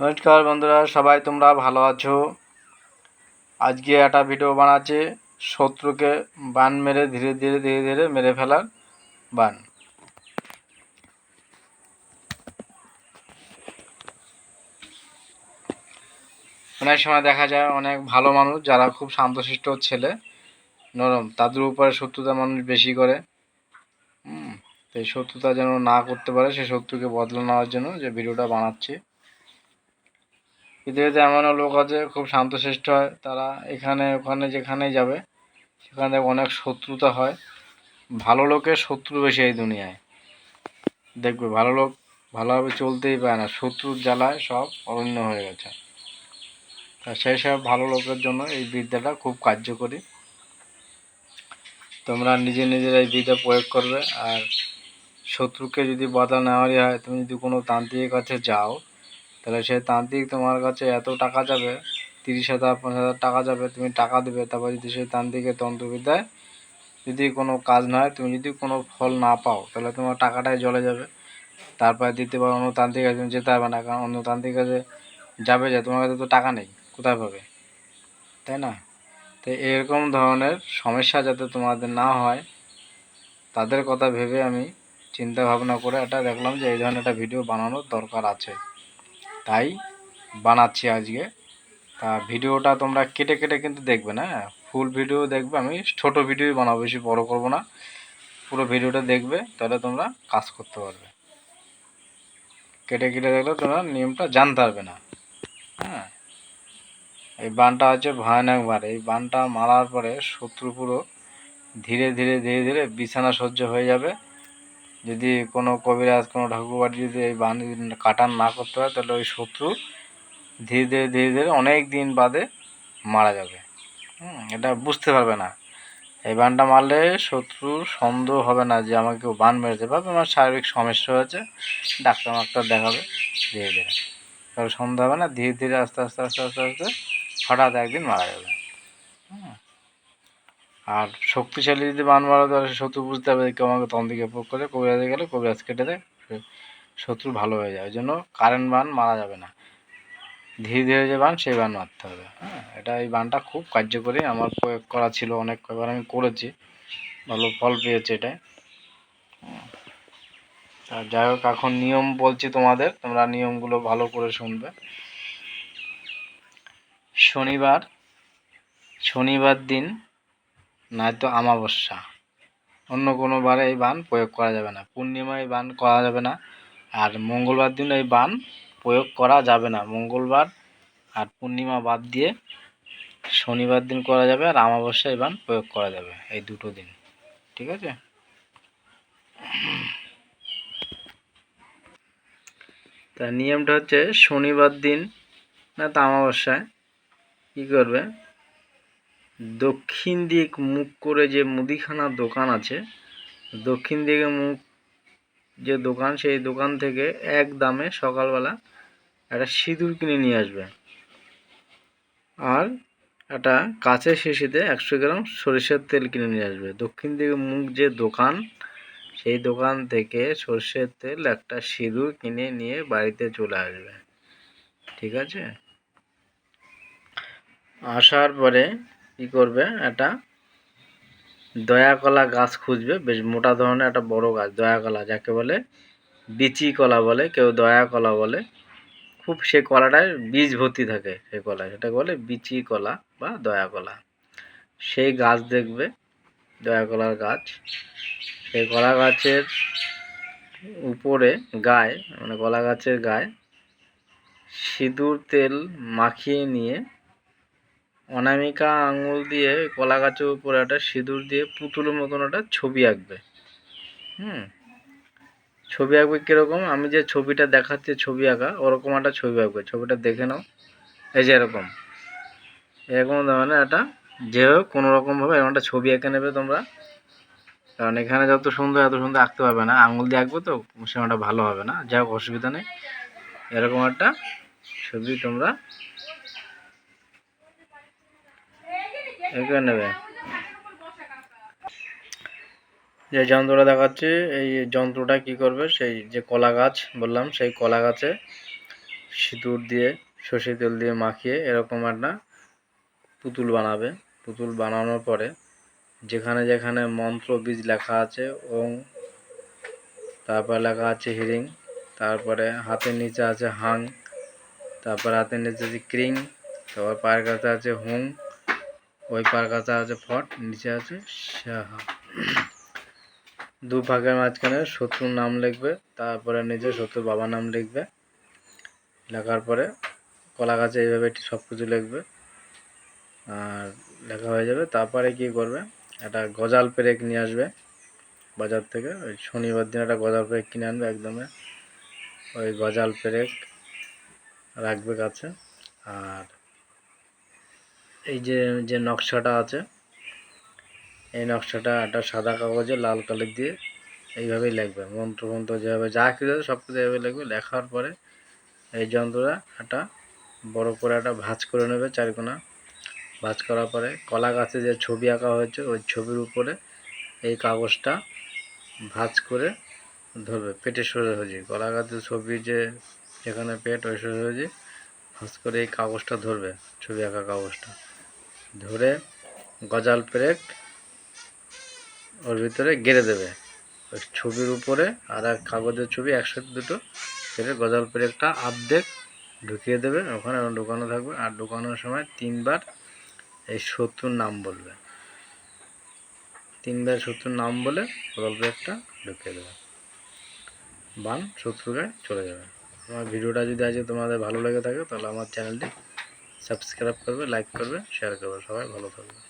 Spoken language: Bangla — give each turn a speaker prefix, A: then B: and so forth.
A: নমস্কার বন্ধুরা, সবাই তোমরা ভালো আছো? আজকে একটা ভিডিও বানাচ্ছি, শত্রুকে বান মেরে ধীরে ধীরে ধীরে ধীরে মেরে ফেলার বান। অনেক সময় দেখা যায় অনেক ভালো মানুষ যারা খুব শান্তশিষ্ট ছেলে, নরম, তাদের উপরে শত্রুতা মানুষ বেশি করে। হুম, তো এই শত্রুতা যেন না করতে পারে সেই শত্রুকে বদলে নেওয়ার জন্য যে ভিডিওটা বানাচ্ছি। পৃথিবীতে এমনও লোক আছে, খুব শান্তশিষ্ট হয়। তারা এখানে, ওখানে, যেখানেই যাবে, সেখানে অনেক শত্রুতা হয়। ভালো লোকের শত্রু বেশি এই দুনিয়ায়। দেখবে, ভালো লোক ভালোভাবে চলতেই পারে না। শত্রুর জ্বালায় সব অরণ্য হয়ে গেছে। তা সেই সব ভালো লোকের জন্য এই বিদ্যাটা খুব কার্যকরী। তোমরা নিজে নিজের এই বিদ্যা প্রয়োগ করবে। আর শত্রুকে যদি বাধা নেওয়ারই হয়, তুমি যদি কোনো তান্ত্রিকের কাছে যাও তাহলে সেই তান্ত্রিক তোমার কাছে এত টাকা যাবে, তিরিশ হাজার, পঞ্চাশ হাজার টাকা যাবে, তুমি টাকা দেবে, তারপর যদি সেই তান্ত্রিকের তন্ত্রবিদ্যায় যদি কোনো কাজ না হয়, তুমি যদি কোনো ফল না পাও, তাহলে তোমার টাকাটাই জলে যাবে। তারপরে দিতে পারো অন্য তান্ত্রিক কাছে তুমি যেতে পারবে না, কারণ অন্য তান্ত্রিক কাছে যাবে যে, তোমার কাছে তো টাকা নেই, কোথায় পাবে? তাই না? তো এরকম ধরনের সমস্যা যাতে তোমাদের না হয়, তাদের কথা ভেবে আমি চিন্তা ভাবনা করে এটা দেখলাম যে এই ধরনের একটা ভিডিও বানানোর দরকার আছে। তাই বানাচ্ছি আজকে। তা ভিডিওটা তোমরা কেটে কেটে কিন্তু দেখবে, না? ফুল ভিডিও দেখবে, আমি ছোট ভিডিও বানাবো, বেশি বড় করব না। পুরো ভিডিওটা দেখবে, তাহলে তোমরা কাজ করতে পারবে। কেটে কেটে দেখলে তোমরা নিয়মটা জানতে পারবে না। হ্যাঁ? এই বানটা হচ্ছে ভয়ানক বার এই বানটা মারার পরে শত্রু পুরো ধীরে ধীরে ধীরে ধীরে বিছানা সহ্য হয়ে যাবে। যদি কোনো কবিরাজ, কোনো ঠাকুরবাড়ি যদি এই বান কাটান না করতে হয় তাহলে ওই শত্রু ধীরে ধীরে ধীরে ধীরে অনেক দিন বাদে মারা যাবে। এটা বুঝতে পারবে না। এই বানটা মারলে শত্রুর সন্দেহ হবে না যে আমাকে কেউ বান মেরেছে বা আমার শারীরিক সমস্যা হয়েছে, ডাক্তার মাক্তার দেখাবে ধীরে ধীরে। তবে সন্দেহ হবে না, ধীরে ধীরে আস্তে আস্তে আস্তে আস্তে আস্তে, হঠাৎ একদিন মারা যাবে। হুম আর শক্তিশালী যদি বান মারা তাহলে শত্রু বুঝতে হবে আমাকে তখন দিকে প্রয়োগ করে কবিরাজে গেলে কবিরাজ কেটে দেয় শত্রু ভালো হয়ে যায়। ওই জন্য কারেন্ট বান মারা যাবে না। ধীরে ধীরে যে বান সেই বান মারতে হবে। হ্যাঁ এটা এই বানটা খুব কার্যকরী। আমার প্রয়োগ করা ছিল অনেক কয়েকবার আমি করেছি। ভালো ফল পেয়েছে এটাই আর যাই হোক, এখন নিয়ম বলছি তোমাদের, তোমরা নিয়মগুলো ভালো করে শুনবে। শনিবার শনিবার দিন নয়তো আমাবস্যা অন্য কোনো বারে এই বান প্রয়োগ করা যাবে না। পূর্ণিমায় বান করা যাবে না আর মঙ্গলবার দিন এই বান প্রয়োগ করা যাবে না। মঙ্গলবার আর পূর্ণিমা বাদ দিয়ে শনিবার দিন করা যাবে আর আমাবস্যা এই বান প্রয়োগ করা যাবে এই দুটো দিন। ঠিক আছে? তা নিয়মটা হচ্ছে শনিবার দিন না তো অমাবস্যায় কী করবে? দক্ষিণ দিক মুখ করে যে মুদিখানার দোকান আছে, দক্ষিণ দিকে মুখ যে দোকান, সেই দোকান থেকে এক দামে সকালবেলা একটা সিঁদুর কিনে নিয়ে আসবে। আর একটা কাঁচের শিশিতে একশো গ্রাম সরিষার তেল কিনে নিয়ে আসবে। দক্ষিণ দিকে মুখ যে দোকান, সেই দোকান থেকে সর্ষের তেল একটা সিঁদুর কিনে নিয়ে বাড়িতে চলে আসবে। ঠিক আছে? আসার পরে কী করবে? একটা দয়াকলা গাছ খুঁজবে। বেশ মোটা ধরনের একটা বড় গাছ, দয়াকলা যাকে বলে বিচি কলা বলে, কেউ দয়া কলা বলে। খুব সে কলাটায় বীজ ভর্তি থাকে সেই কলা সেটাকে বলে বিচি কলা বা দয়া কলা সেই গাছ দেখবে দয়া কলার গাছ। সেই কলা গাছের উপরে গায়ে মানে কলা গাছের গায়ে সিঁদুর তেল মাখিয়ে নিয়ে অনামিকা আঙুল দিয়ে কলা গাছের উপরে একটা সিঁদুর দিয়ে পুতুলের মতন একটা ছবি আঁকবে। হুম? ছবি আঁকবে কীরকম? আমি যে ছবিটা দেখাচ্ছি ছবি আঁকা, ওরকম একটা ছবি আঁকবে। ছবিটা দেখে নাও। এই যে এরকম। এরকম মানে একটা যে হোক, কোনো রকমভাবে এরকম একটা ছবি এঁকে নেবে তোমরা। কারণ এখানে যত সুন্দর, এত সুন্দর আঁকতে পারবে না। আঙুল দিয়ে আঁকবে তো সেটা ভালো হবে না। যাই হোক, অসুবিধা নেই। এরকম একটা ছবি তোমরা এঁকে নেবে। যে যন্ত্রটা দেখাচ্ছি, এই যন্ত্রটা কি করবে, সেই যে কলা গাছ বললাম, সেই কলা গাছে সিঁদুর দিয়ে, সর্ষে তেল দিয়ে মাখিয়ে এরকম একটা পুতুল বানাবে। পুতুল বানানোর পরে যেখানে যেখানে মন্ত্র বীজ লেখা আছে, ওং, তারপর লেখা আছে হিরিং, তারপরে হাতের নিচে আছে হাং, তারপর হাতের নিচে আছে ক্রিং, তারপর পায়ের কাছে আছে হুং ওই পায়ের কাছে আছে ফট, নিচে আছে সাহা। দু ভাগের মাঝখানে শত্রুর নাম লিখবে, তারপরে নিজে শত্রুর বাবার নাম লিখবে। লেখার পরে কলা গাছে এইভাবে সব কিছু লিখবে। আর লেখা হয়ে যাবে, তারপরে কি করবে? একটা গজাল পেরেক নিয়ে আসবে বাজার থেকে। ওই শনিবার দিন একটা গজাল পেরেক কিনে আনবে একদমে। ওই গজাল পেরেক রাখবে কাছে আর এই যে যে নকশাটা আছে, এই নকশাটা একটা সাদা কাগজে লাল কালি দিয়ে এইভাবেই লিখবে। মন্ত্র মন্ত্র যেভাবে যা কিছু সব কিছু এইভাবে লিখবে। লেখার পরে এই যন্ত্রটা একটা বড় করে একটা ভাঁজ করে নেবে চারকোনা। ভাঁজ করার পরে কলা গাছে যে ছবি আঁকা হয়েছে, ওই ছবির উপরে এই কাগজটা ভাঁজ করে ধরবে। পেটের সোজাসুজি কলা গাছের ছবি যে, যেখানে পেট, ওই সোজাসুজি ভাঁজ করে এই কাগজটা ধরবে, ছবি আঁকা কাগজটা। ধরে গজাল পেরেক ওর ভিতরে গেড়ে দেবে। ওই ছবির উপরে আর এক কাগজের ছবি একসাথে দুটো সেটা গজাল পেরেকটা আর্ধেক ঢুকিয়ে দেবে। ওখানে ঢুকানো থাকবে। আর ঢুকানোর সময় তিনবার এই শত্রুর নাম বলবে। তিনবার শত্রুর নাম বলে গজাল পেরেকটা ঢুকিয়ে দেবে। বান শত্রুর গায়ে চলে যাবে। আমার ভিডিওটা যদি আজকে তোমাদের ভালো লেগে থাকে, তাহলে আমার চ্যানেলটি সাবস্ক্রাইব করবে লাইক করবে শেয়ার করবে সবাই ভালো থাকবে।